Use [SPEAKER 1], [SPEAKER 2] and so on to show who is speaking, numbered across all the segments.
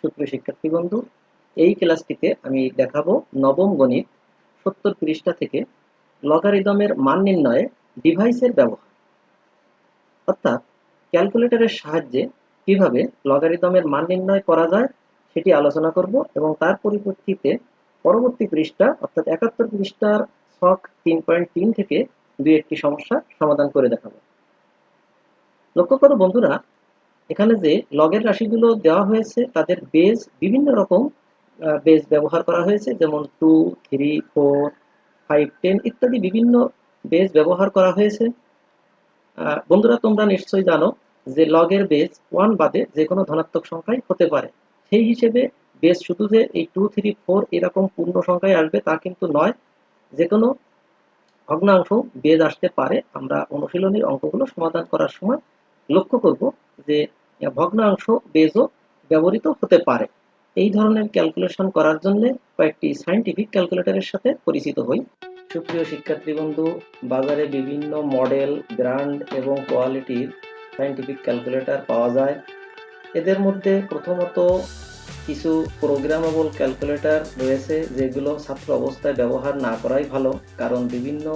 [SPEAKER 1] সুপ্রিয় শিক্ষার্থী বন্ধু, এই ক্লাসটিতে আমি দেখাবো নবম গণিত সত্তর পৃষ্ঠা থেকে লগারিদমের মান নির্ণয়ে ডিভাইসের ব্যবহার। অর্থাৎ ক্যালকুলেটরের সাহায্যে কীভাবে লগারিদমের মান নির্ণয় করা যায় সেটি আলোচনা করব এবং তার পরিপ্রেক্ষিতে পরবর্তী পৃষ্ঠা, অর্থাৎ একাত্তর পৃষ্ঠার ছক তিন পয়েন্ট তিন থেকে দুই একটি সমস্যা সমাধান করে দেখাবো। লক্ষ্য করো বন্ধুরা এখানে যে লগের রাশিগুলো দেওয়া হয়েছে, তাদের বেজ বিভিন্ন রকম বেজ ব্যবহার করা হয়েছে, যেমন two three four five ten ইত্যাদি বিভিন্ন বেজ ব্যবহার করা হয়েছে। বন্ধুরা, তোমরা নিশ্চয়ই জানো যে লগের বেজ ওয়ান বাদে যে কোনো ধনাত্মক সংখ্যাই হতে পারে। সেই হিসেবে বেজ শুধু যে এই টু থ্রি ফোর এরকম পূর্ণ সংখ্যায় আসবে তা কিন্তু নয়, যে কোনো ভগ্নাংশ বেজ আসতে পারে। আমরা অনুশীলনীর অঙ্কগুলো সমাধান করার সময় লক্ষ্য করব যে ভগ্নাংশ বেজও ব্যবহৃত হতে পারে। এই ধরনের ক্যালকুলেশন করার জন্য কয়েকটি সাইন্টিফিক ক্যালকুলেটরের সাথে পরিচিত হই। সুপ্রিয় শিক্ষার্থী বন্ধু বাজারে বিভিন্ন মডেল, ব্র্যান্ড এবং কোয়ালিটির সাইন্টিফিক ক্যালকুলেটর পাওয়া যায়। এদের মধ্যে প্রথমত কিছু প্রোগ্রামেবল ক্যালকুলেটর রয়েছে যেগুলো ছাত্র অবস্থায় ব্যবহার না করাই ভালো, কারণ বিভিন্ন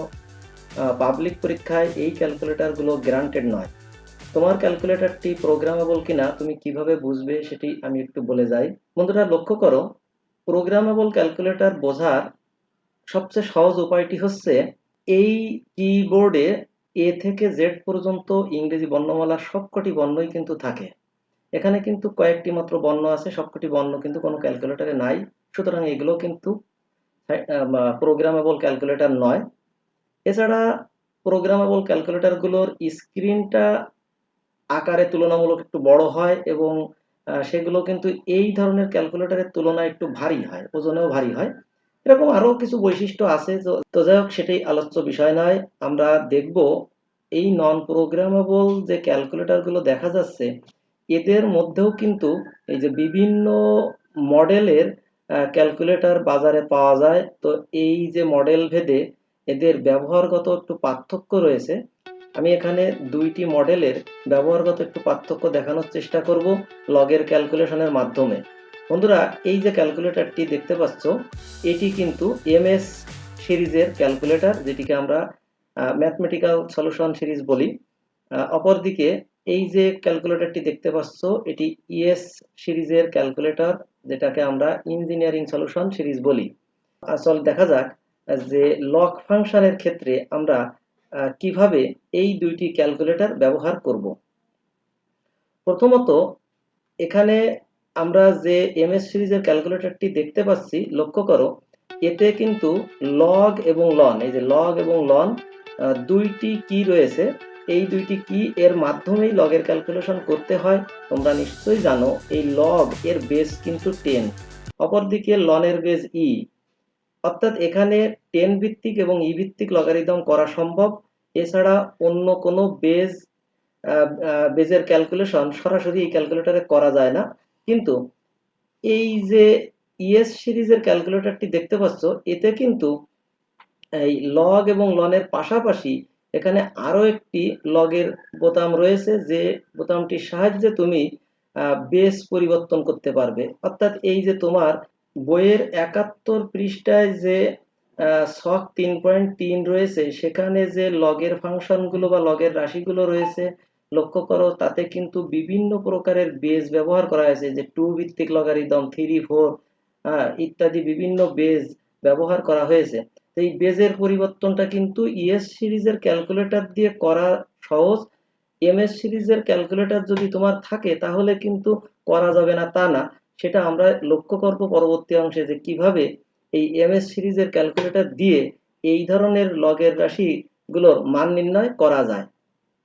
[SPEAKER 1] পাবলিক পরীক্ষায় এই ক্যালকুলেটরগুলো গ্রান্টেড নয়। তোমার ক্যালকুলেটরটি প্রোগ্রামেবল কিনা, তুমি কীভাবে বুঝবে সেটি আমি একটু বলে যাই। বন্ধুরা, লক্ষ্য করো প্রোগ্রামেবল ক্যালকুলেটর বোঝার সবচেয়ে সহজ উপায়টি হচ্ছে এই কিবোর্ডে এ থেকে জেড পর্যন্ত ইংরেজি বর্ণমালার সবকটি বর্ণই কিন্তু থাকে। এখানে কিন্তু কয়েকটি মাত্র বর্ণ আছে, সবকটি বর্ণ কিন্তু কোনো ক্যালকুলেটরে নাই। সুতরাং এগুলো কিন্তু প্রোগ্রামেবল ক্যালকুলেটর নয়। এছাড়া প্রোগ্রামেবল ক্যালকুলেটরগুলোর স্ক্রিনটা আকারে তুলনামূলক একটু বড় হয় এবং সেগুলো কিন্তু এই ধরনের ক্যালকুলেটরের তুলনায় একটু ভারী হয়, ওজনেও ভারী হয়। এরকম আরও কিছু বৈশিষ্ট্য আছে, তো যাই হোক, সেটাই আলোচ্য বিষয় নয়। আমরা দেখব এই নন প্রোগ্রামেবল যে ক্যালকুলেটরগুলো দেখা যাচ্ছে, এদের মধ্যেও কিন্তু এই যে বিভিন্ন মডেলের ক্যালকুলেটর বাজারে পাওয়া যায়। তো এই যে মডেল ভেদে এদের ব্যবহারগত একটু পার্থক্য রয়েছে। আমি এখানে দুইটি মডেলের ব্যবহারগত একটু পার্থক্য দেখানোর চেষ্টা করব লগের ক্যালকুলেশনের মাধ্যমে। বন্ধুরা, এই যে ক্যালকুলেটরটি দেখতে পাচ্ছ, এটি কিন্তু এমএস সিরিজের ক্যালকুলেটর, যেটিকে আমরা ম্যাথমেটিক্যাল সলিউশন সিরিজ বলি। অপরদিকে এই যে ক্যালকুলেটরটি দেখতে পাচ্ছ, এটি ইএস সিরিজের ক্যালকুলেটর, যেটাকে আমরা ইঞ্জিনিয়ারিং সলিউশন সিরিজ বলি। আসল দেখা যাক যে লক ফাংশনের ক্ষেত্রে আমরা কীভাবে এই দুইটি ক্যালকুলেটর ব্যবহার করব? প্রথমত, এখানে আমরা যে এমএস সিরিজের ক্যালকুলেটরটি দেখতে পাচ্ছি, লক্ষ্য করো, এতে কিন্তু লগ এবং লন এই যে লগ এবং লন দুইটি কি রয়েছে, এই দুইটি কি এর মাধ্যমেই লগের ক্যালকুলেশন করতে হয়, তোমরা নিশ্চয়ই জানো, এই লগ এর বেস কিন্তু টেন অপরদিকে লনের বেস ই অর্থাৎ এখানে টেন ভিত্তিক এবং ই ভিত্তিক লগারিদম করা সম্ভব। এছাড়া অন্য কোনো বেজ বেজের ক্যালকুলেশন সরাসরি এই ক্যালকুলেটরে করা যায় না। কিন্তু এই যে ইএস সিরিজের ক্যালকুলেটরটি দেখতে পাচ্ছ, এতে কিন্তু এই লগ এবং লনের পাশাপাশি এখানে আরও একটি লগের বোতাম রয়েছে যে বোতামটির সাহায্যে তুমি বেস পরিবর্তন করতে পারবে। অর্থাৎ এই যে তোমার বইয়ের একাত্তর পৃষ্ঠায় যে শখ তিন পয়েন্ট তিন রয়েছে, সেখানে যে লগের ফাংশনগুলো বা লগের রাশিগুলো রয়েছে, লক্ষ্য করো, তাতে কিন্তু বিভিন্ন প্রকারের বেজ ব্যবহার করা হয়েছে, যে টু ভিত্তিক লগারিদম থ্রি ফোর ইত্যাদি বিভিন্ন বেজ ব্যবহার করা হয়েছে। এই বেজের পরিবর্তনটা কিন্তু ইএস সিরিজের ক্যালকুলেটর দিয়ে করা সহজ। এমএস সিরিজের ক্যালকুলেটর যদি তোমার থাকে, তাহলে কিন্তু করা যাবে না, তা না। সেটা আমরা লক্ষ্য করব পরবর্তী অংশে যে কীভাবে এই এমএস সিরিজের ক্যালকুলেটর দিয়ে এই ধরনের লগের রাশিগুলোর মান নির্ণয় করা যায়।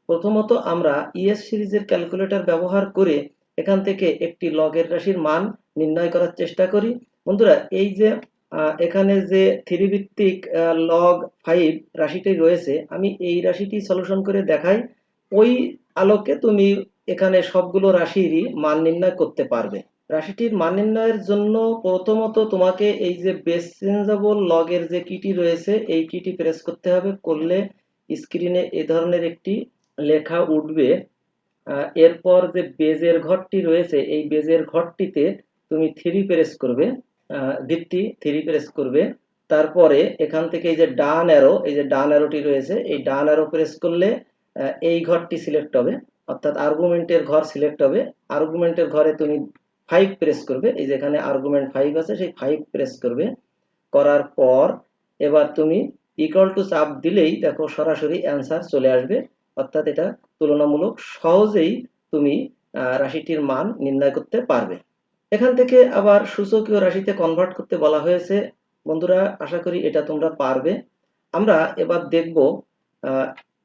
[SPEAKER 1] প্রথমত আমরা ইএস সিরিজের ক্যালকুলেটর ব্যবহার করে এখান থেকে একটি লগের রাশির মান নির্ণয় করার চেষ্টা করি। বন্ধুরা, এই যে এখানে যে থ্রি ভিত্তিক লগ ফাইভ রাশিটি রয়েছে, আমি এই রাশিটি সলিউশন করে দেখাই। ওই আলোকে তুমি এখানে সবগুলো রাশিরই মান নির্ণয় করতে পারবে। রাশিটির মান নির্ণয়ের জন্য প্রথমত তোমাকে এই যে বেস চেঞ্জেবল লগের যে কিটি রয়েছে, এই কিটি প্রেস করতে হবে। করলে স্ক্রিনে এ ধরনের একটি লেখা উঠবে। এরপর যে বেজের ঘরটি রয়েছে, এই বেজের ঘরটিতে তুমি থ্রি প্রেস করবে। ভিত্তি থ্রি প্রেস করবে। তারপরে এখান থেকে এই যে ডান অ্যারো এই যে ডান অ্যারোটি রয়েছে, এই ডান অ্যারো প্রেস করলে এই ঘরটি সিলেক্ট হবে। অর্থাৎ আর্গুমেন্টের ঘর সিলেক্ট হবে। আর্গুমেন্টের ঘরে তুমি ফাইভ প্রেস করবে। এই যেখানে আর্গুমেন্ট ফাইভ আছে, সেই ফাইভ প্রেস করবে। করার পর এবার তুমি ইকুয়াল টু চাপ দিলেই দেখো সরাসরি অ্যান্সার চলে আসবে। অর্থাৎ এটা তুলনামূলক সহজেই তুমি রাশিটির মান নির্ণয় করতে পারবে। এখান থেকে আবার সূচকীয় রাশিতে কনভার্ট করতে বলা হয়েছে। বন্ধুরা, আশা করি এটা তোমরা পারবে। আমরা এবার দেখব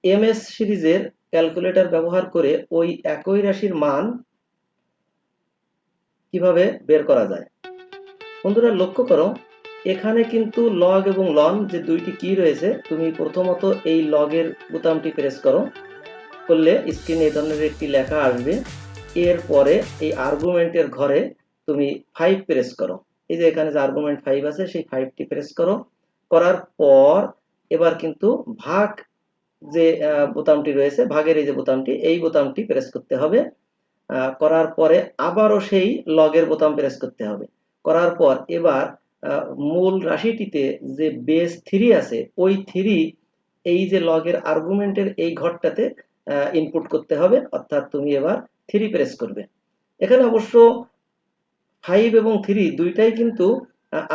[SPEAKER 1] এমএস সিরিজের ক্যালকুলেটর ব্যবহার করে ওই একই রাশির মান কীভাবে বের করা যায়? বন্ধুরা, লক্ষ্য করো, এখানে কিন্তু লগ এবং লন যে দুইটি কি রয়েছে, তুমি প্রথমত এই লগের বোতামটি প্রেস করো। করলে স্ক্রিনে এই ধরনের একটি লেখা আসবে। এরপরে এই আর্গুমেন্টের ঘরে তুমি ফাইভ প্রেস করো। এই যে এখানে যে আর্গুমেন্ট ফাইভ আছে, সেই ফাইভটি প্রেস করো। করার পর এবার কিন্তু ভাগ যে বোতামটি রয়েছে, ভাগের এই যে বোতামটি, এই বোতামটি প্রেস করতে হবে। করার পরে আবারও সেই লগের বোতাম প্রেস করতে হবে। করার পর এবার মূল রাশিটিতে যে বেস থ্রি আছে, ওই থ্রি এই যে লগের আর্গুমেন্টের এই ঘরটাতে ইনপুট করতে হবে। অর্থাৎ তুমি এবার থ্রি প্রেস করবে। এখানে অবশ্য ফাইভ এবং থ্রি দুইটাই কিন্তু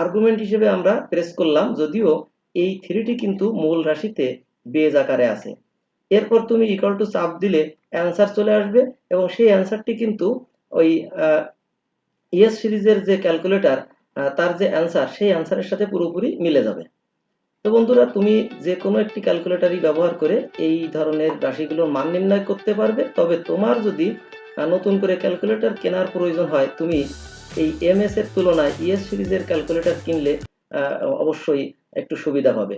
[SPEAKER 1] আর্গুমেন্ট হিসেবে আমরা প্রেস করলাম। যদিও এই থ্রিটি কিন্তু মূল রাশিতে বেজ আকারে আছে। এরপর তুমি ইকুয়াল টু চাপ দিলে অ্যান্সার চলে আসবে এবং সেই অ্যান্সারটি কিন্তু ওই ইএস সিরিজের যে ক্যালকুলেটর তার যে অ্যান্সার সেই অ্যান্সারের সাথে পুরোপুরি মিলে যাবে। তো বন্ধুরা, তুমি যে কোনো একটি ক্যালকুলেটরই ব্যবহার করে এই ধরনের রাশিগুলোর মান নির্ণয় করতে পারবে। তবে তোমার যদি নতুন করে ক্যালকুলেটর কেনার প্রয়োজন হয়, তুমি এই এমএস এর তুলনায় ইএস সিরিজের ক্যালকুলেটর কিনলে অবশ্যই একটু সুবিধা পাবে